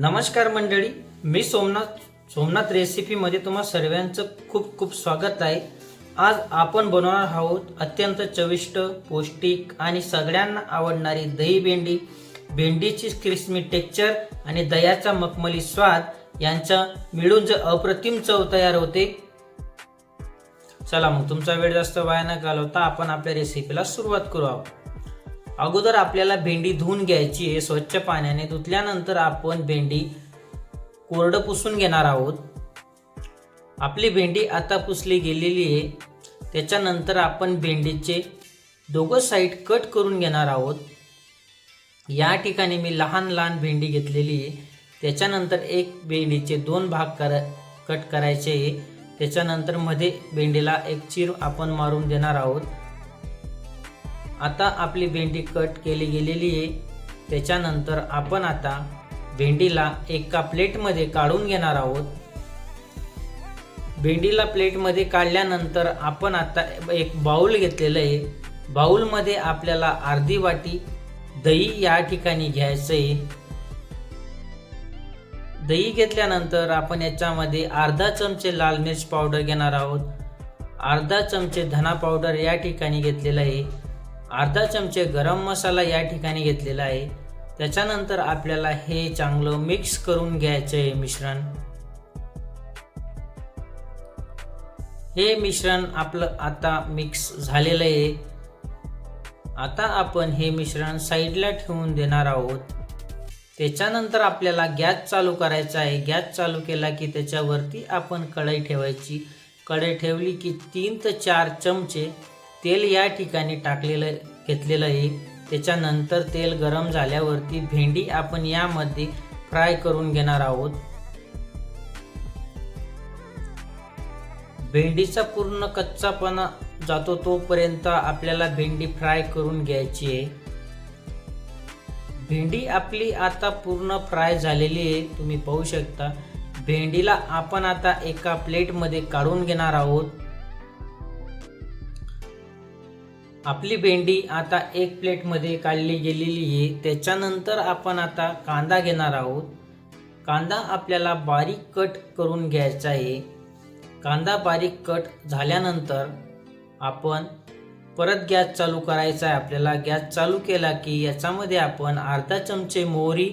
नमस्कार मंडळी मी सोमनाथ सोमनाथ रेसिपीमध्ये तुम्हा सर्वांचं खूप खूप स्वागत आहे. आज आपण बनवणार आहोत अत्यंत चविष्ट पौष्टिक आणि सगळ्यांना आवडणारी दही भेंडी. भेंडीची क्रिस्मी टेक्चर आणि दह्याचा मखमली स्वाद यांचा मिळून जर अप्रतिम चव तयार होते. चला मग तुमचा वेळ जास्त वाया न घालवता आपण आपल्या रेसिपीला सुरुवात करू आहोत. अगोदर आपल्याला भेंडी धुवून घ्यायची आहे स्वच्छ पाण्याने. धुतल्यानंतर आपण भेंडी कोरडं पुसून घेणार आहोत. आपली भेंडी आता पुसली गेलेली आहे. त्याच्यानंतर आपण भेंडीचे दोघं साईड कट करून घेणार आहोत. या ठिकाणी मी लहान लहान भेंडी घेतलेली आहे. त्याच्यानंतर एक भेंडीचे दोन भाग करा कट करायचे आहे. त्याच्यानंतरमध्ये भेंडीला एक चीर आपण मारून देणार आहोत. आता आपली भेंडी कट केली गेलेली आहे. त्याच्यानंतर आपण आता भेंडीला एका प्लेटमध्ये काढून घेणार आहोत. भेंडीला प्लेटमध्ये काढल्यानंतर आपण आता एक बाऊल घेतलेलं आहे. बाऊलमध्ये आपल्याला अर्धी वाटी दही या ठिकाणी घ्यायचं आहे. दही घेतल्यानंतर आपण याच्यामध्ये अर्धा चमचे लाल मिर्च पावडर घेणार आहोत. अर्धा चमचे धना पावडर या ठिकाणी घेतलेला आहे. अर्धा चमचे गरम मसाला या ठिकाणी घेतलेला आहे. त्याच्यानंतर आपल्याला हे चांगलं मिक्स करून घ्यायचं आहे मिश्रण. हे मिश्रण आपलं आता मिक्स झालेलं आहे. आता आपण हे मिश्रण साईडला ठेवून देणार आहोत. त्याच्यानंतर आपल्याला गॅस चालू करायचा आहे. गॅस चालू केला की त्याच्यावरती आपण कढई ठेवायची. कढई ठेवली की तीन ते चार चमचे तेल या ठिकाणी टाकलेलं घेतलेलं आहे. त्याच्यानंतर तेल गरम झाल्यावरती भेंडी आपण यामध्ये फ्राय करून घेणार आहोत. भेंडीचा पूर्ण कच्चापणा जातो तोपर्यंत आपल्याला भेंडी फ्राय करून घ्यायची आहे. भेंडी आपली आता पूर्ण फ्राय झालेली आहे. तुम्ही पाहू शकता. भेंडीला आपण आता एका प्लेटमध्ये काढून घेणार आहोत. आपली भेंडी आता एक प्लेटमध्ये काढली गेलेली आहे. त्याच्यानंतर आपण आता कांदा घेणार आहोत. कांदा आपल्याला बारीक कट करून घ्यायचा आहे. कांदा बारीक कट झाल्यानंतर आपण परत गॅस चालू करायचा आहे आपल्याला. गॅस चालू केला की याच्यामध्ये आपण अर्धा चमचे मोहरी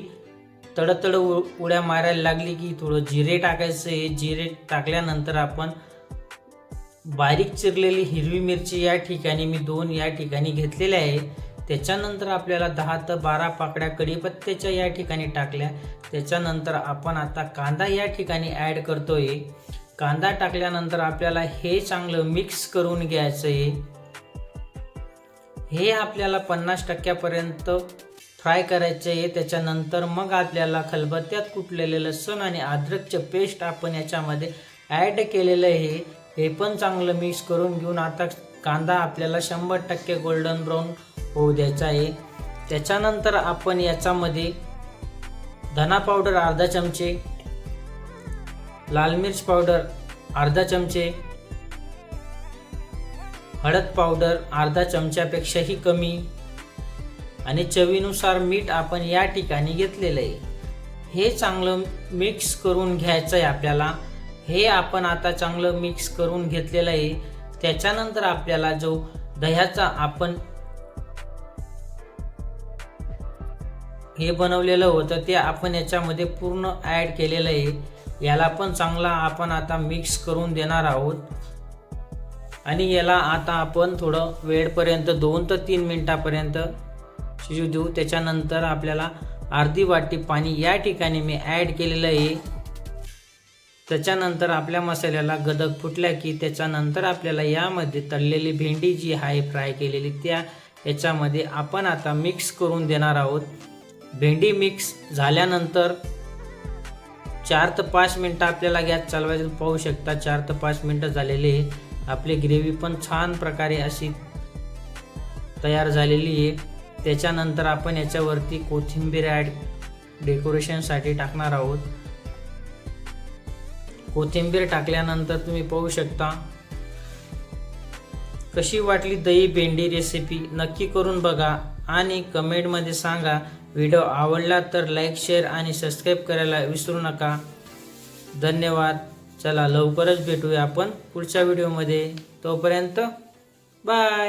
तडतड उ उड्या मारायला लागली की थोडं जिरे टाकायचं आहे. जिरे टाकल्यानंतर आपण बारीक चिरलेली हिरवी मिरची या ठिकाणी मी दोन या ठिकाणी घेतलेल्या आहे त्याच्यानंतर आपल्याला दहा ते बारा पाकड्या कढीपत्त्याच्या या ठिकाणी टाकल्या. त्याच्यानंतर आपण आता कांदा या ठिकाणी ॲड करतोय. कांदा टाकल्यानंतर आपल्याला हे चांगलं मिक्स करून घ्यायचं आहे हे आपल्याला पन्नास टक्क्यापर्यंत फ्राय करायचे आहे त्याच्यानंतर मग आपल्याला खलबत्त्यात कुटलेले लसूण आणि अद्रकचे पेस्ट आपण याच्यामध्ये ॲड केलेलं आहे. हे पण चांगलं मिक्स करून घेऊन आता कांदा आपल्याला शंभर टक्के गोल्डन ब्राऊन होऊ द्यायचा आहे. त्याच्यानंतर आपण याच्यामध्ये धना पावडर अर्धा चमचे लाल मिर्च पावडर अर्धा चमचे हळद पावडर अर्धा चमच्यापेक्षाही कमी आणि चवीनुसार मीठ आपण या ठिकाणी घेतलेलं आहे. हे चांगलं मिक्स करून घ्यायचं आहे आपल्याला. हे आपण आता चांगलं मिक्स करून घेतलेलं आहे. त्याच्यानंतर आपल्याला जो दह्याचा आपण हे बनवलेलं होतं ते आपण याच्यामध्ये पूर्ण ॲड केलेलं आहे. याला पण चांगला आपण आता मिक्स करून देणार आहोत. आणि याला आता आपण थोडं वेळपर्यंत दोन ते तीन मिनटापर्यंत शिजू देऊ. त्याच्यानंतर आपल्याला अर्धी वाटी पाणी या ठिकाणी मी ॲड केलेलं आहे. त्याच्यानंतर आपल्या मसाल्याला गदक फुटल्या की त्याच्यानंतर आपल्याला यामध्ये तळलेली भेंडी जी आहे फ्राय केलेली त्या याच्यामध्ये आपण आता मिक्स करून देणार आहोत. भेंडी मिक्स झाल्यानंतर चार ते पाच मिनटं आपल्याला गॅस चालवायचं पाहू शकता. चार ते पाच मिनटं झालेली आहे आपली ग्रेव्ही पण छान प्रकारे अशी तयार झालेली आहे. त्याच्यानंतर आपण याच्यावरती कोथिंबीर ॲड डेकोरेशनसाठी टाकणार आहोत. कोथिंबीर टाकल्यानंतर तुम्ही पाहू शकता. कशी वाटली दही भेंडी रेसिपी नक्की करून बघा आणि कमेंटमध्ये सांगा. व्हिडिओ आवडला तर लाईक शेअर आणि सबस्क्राईब करायला विसरू नका. धन्यवाद. चला लवकरच भेटूया आपण पुढच्या व्हिडिओमध्ये तोपर्यंत बाय